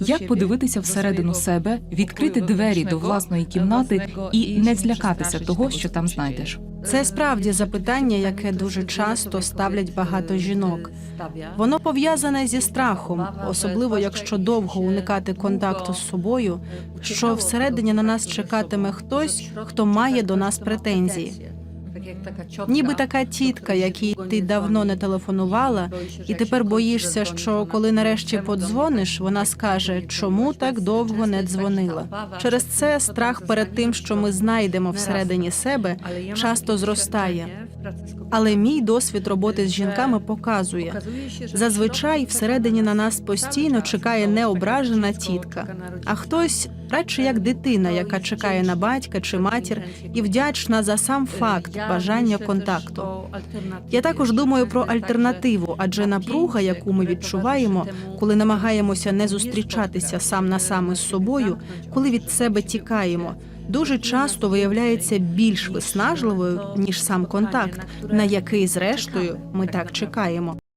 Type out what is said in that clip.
Як подивитися всередину себе, відкрити двері до власної кімнати і не злякатися того, що там знайдеш? Це справді запитання, яке дуже часто ставлять багато жінок. Воно пов'язане зі страхом, особливо якщо довго уникати контакту з собою, що всередині на нас чекатиме хтось, хто має до нас претензії. Ніби така тітка, якій ти давно не телефонувала, і тепер боїшся, що коли нарешті подзвониш, вона скаже, чому так довго не дзвонила. Через це страх перед тим, що ми знайдемо всередині себе, часто зростає. Але мій досвід роботи з жінками показує, зазвичай всередині на нас постійно чекає не ображена тітка, а хтось радше як дитина, яка чекає на батька чи матір і вдячна за сам факт бажання контакту. Я також думаю про альтернативу, адже напруга, яку ми відчуваємо, коли намагаємося не зустрічатися сам на сам із собою, коли від себе тікаємо. Дуже часто виявляється більш виснажливою ніж сам контакт, на який, зрештою, ми так чекаємо.